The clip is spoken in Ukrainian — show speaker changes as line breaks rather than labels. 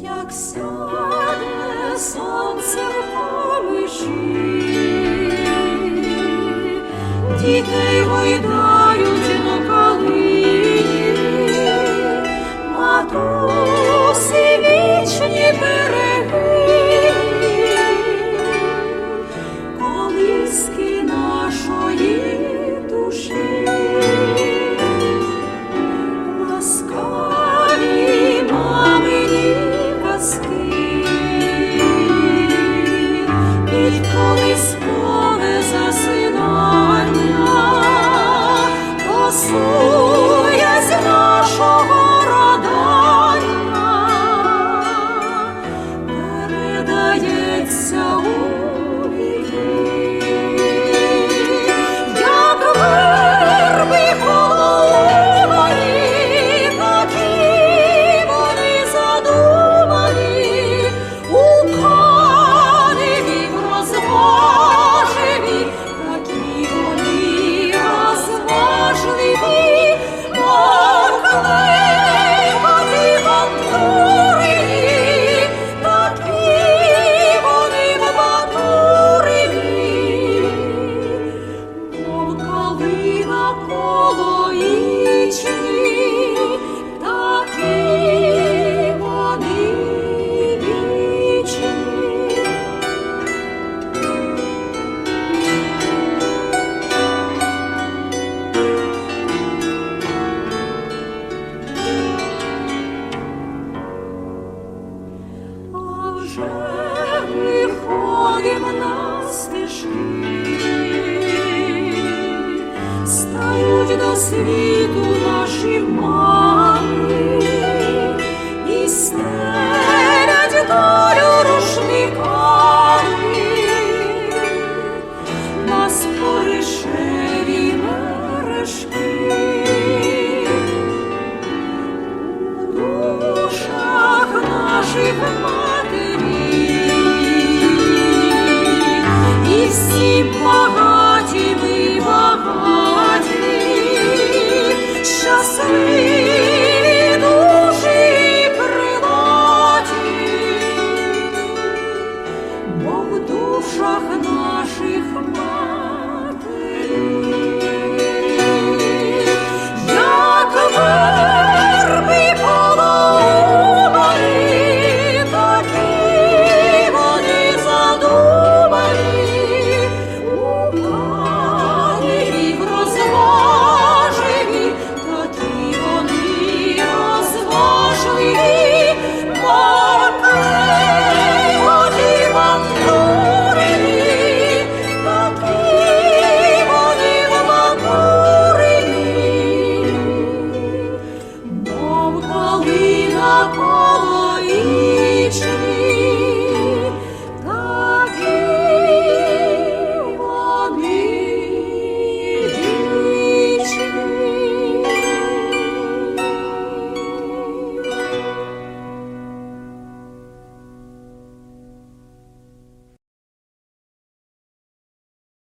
як сяде сонце помиші, дітей гойдають світу наші мами